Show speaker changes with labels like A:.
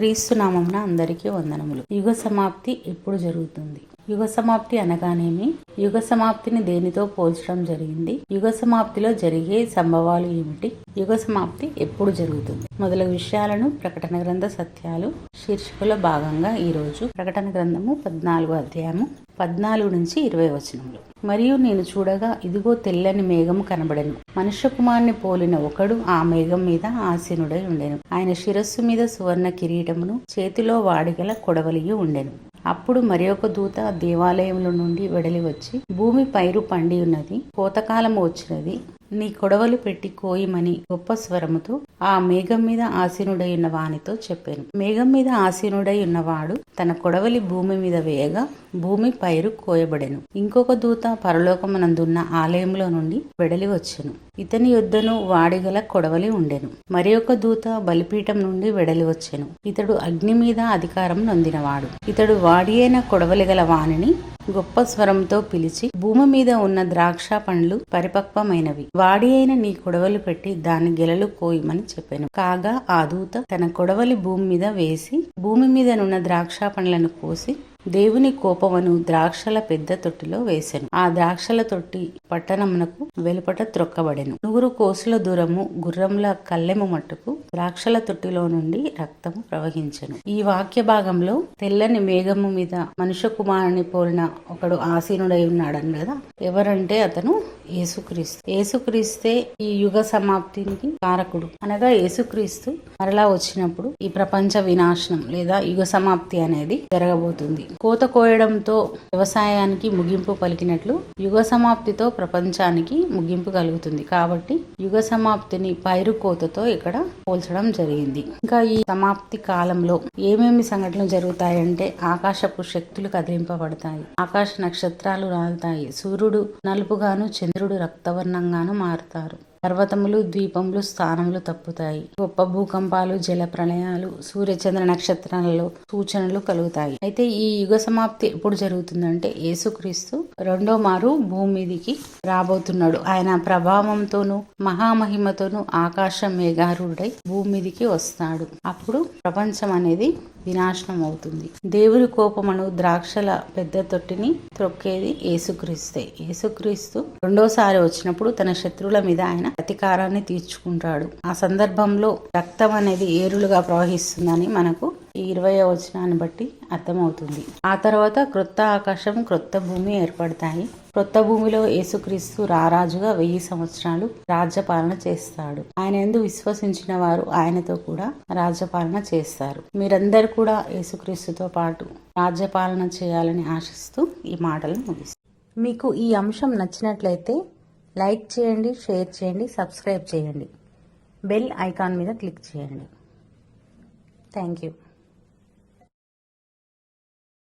A: క్రీస్తునామంన అందరికీ వందనములు. యుగ సమాప్తి ఎప్పుడు జరుగుతుంది? యుగ సమాప్తి అనగానేమి? యుగ సమాప్తిని దేనితో పోల్చడం జరిగింది? యుగ సమాప్తిలో జరిగే సంభవాలు ఏమిటి? యుగ సమాప్తి ఎప్పుడు జరుగుతుంది? మొదలగు విషయాలను ప్రకటన గ్రంథ సత్యాలు శీర్షికలో భాగంగా ఈ రోజు ప్రకటన గ్రంథము పద్నాలుగో అధ్యాయము పద్నాలుగు నుంచి ఇరవై వచనములు. మరియు నేను చూడగా ఇదిగో తెల్లని మేఘము కనబడెను. మనుష్య కుమారుని పోలిన ఒకడు ఆ మేఘం మీద ఆసీనుడై ఉండెను. ఆయన శిరస్సు మీద సువర్ణ కిరీటమును చేతిలో వాడిగల కొడవలియు ఉండెను. అప్పుడు మరి ఒక దూత దేవాలయంలో నుండి వెడలి వచ్చి భూమి పైరు పండి ఉన్నది కోతకాలము వచ్చినది నీ కొడవలు పెట్టి కోయమని గొప్ప స్వరముతో ఆ మేఘం మీద ఆసీనుడై ఉన్న వానితో చెప్పాను. మేఘం మీద ఆసీనుడై ఉన్నవాడు తన కొడవలి భూమి మీద వేయగా భూమి పైరు కోయబడెను. ఇంకొక దూత పరలోకమనందున్న ఆలయంలో నుండి వెడలి వచ్చెను. ఇతని యొద్దను వాడిగల కొడవలి ఉండెను. మరి ఒక దూత బలిపీఠం నుండి వెడలి వచ్చెను. ఇతడు అగ్ని మీద అధికారం నొందినవాడు. ఇతడు వాడియైన కొడవలి గల వానిని గొప్ప స్వరంతో పిలిచి భూమి మీద ఉన్న ద్రాక్ష పండ్లు పరిపక్వమైనవి. వాడి అయిన నీ కొడవలు పెట్టి దాని గెలలు కోయమని చెప్పాను. కాగా ఆ దూత తన కొడవలి భూమి మీద వేసి భూమి మీదనున్న ద్రాక్ష పండ్లను కోసి దేవుని కోపమును ద్రాక్షల పెద్ద తొట్టిలో వేసెను. ఆ ద్రాక్షల తొట్టి పట్టణమునకు వెలుపట త్రొక్కబడెను. నూరు కోసుల దూరము గుర్రంల కల్లెము మట్టుకు ద్రాక్షల తొట్టిలో నుండి రక్తము ప్రవహించెను. ఈ వాక్య భాగంలో తెల్లని మేఘము మీద మనుష్య కుమారుని పోలిన ఒకడు ఆసీనుడై ఉన్నాడని కదా? ఎవరంటే అతను యేసుక్రీస్తు. యేసుక్రీస్తే ఈ యుగ సమాప్తికి కారకుడు. అనగా యేసుక్రీస్తు మరలా వచ్చినప్పుడు ఈ ప్రపంచ వినాశనం లేదా యుగ సమాప్తి అనేది జరగబోతుంది. కోత కోయడంతో వ్యవసాయానికి ముగింపు పలికినట్లు యుగ సమాప్తితో ప్రపంచానికి ముగింపు కలుగుతుంది. కాబట్టి యుగ సమాప్తిని పైరు కోతతో ఇక్కడ పోల్చడం జరిగింది. ఇంకా ఈ సమాప్తి కాలంలో ఏమేమి సంఘటనలు జరుగుతాయంటే ఆకాశపు శక్తులు కదిలింపబడతాయి. ఆకాశ నక్షత్రాలు రాలుతాయి. సూర్యుడు నలుపుగాను చంద్రుడు రక్తవర్ణంగాను మారుతారు. పర్వతములు ద్వీపములు స్థానములు తప్పుతాయి. గొప్ప భూకంపాలు జల ప్రళయాలు సూర్యచంద్ర నక్షత్రాలలో సూచనలు కలుగుతాయి. అయితే ఈ యుగ సమాప్తి ఎప్పుడు జరుగుతుందంటే యేసుక్రీస్తు రెండో మారు భూమిదికి రాబోతున్నాడు. ఆయన ప్రభావంతోనూ మహామహిమతోనూ ఆకాశ మేఘారుడై భూమిదికి వస్తాడు. అప్పుడు ప్రపంచం అనేది వినాశనం అవుతుంది. దేవుడి కోపమును ద్రాక్షల పెద్ద తొట్టిని త్రొక్కేది యేసుక్రీస్తే. యేసుక్రీస్తు రెండోసారి వచ్చినప్పుడు తన శత్రువుల మీద ఆయన ప్రతీకారాన్ని తీర్చుకుంటాడు. ఆ సందర్భంలో రక్తం అనేది ఏరులుగా ప్రవహిస్తుందని మనకు ఈ ఇరవై వచనాన్ని బట్టి అర్థమవుతుంది. ఆ తర్వాత క్రొత్త ఆకాశం క్రొత్త భూమి ఏర్పడతాయి. క్రొత్త భూమిలో యేసుక్రీస్తు రారాజుగా వెయ్యి సంవత్సరాలు రాజ్యపాలన చేస్తాడు. ఆయన ఎందు విశ్వసించిన వారు ఆయనతో కూడా రాజ్యపాలన చేస్తారు. మీరందరూ కూడా యేసుక్రీస్తుతో పాటు రాజ్యపాలన చేయాలని ఆశిస్తూ ఈ మాటలు ముగిస్తారు మీకు ఈ అంశం నచ్చినట్లయితే లైక్ చేయండి షేర్ చేయండి సబ్స్క్రైబ్ చేయండి. బెల్ ఐకాన్ మీద క్లిక్ చేయండి. Thank you.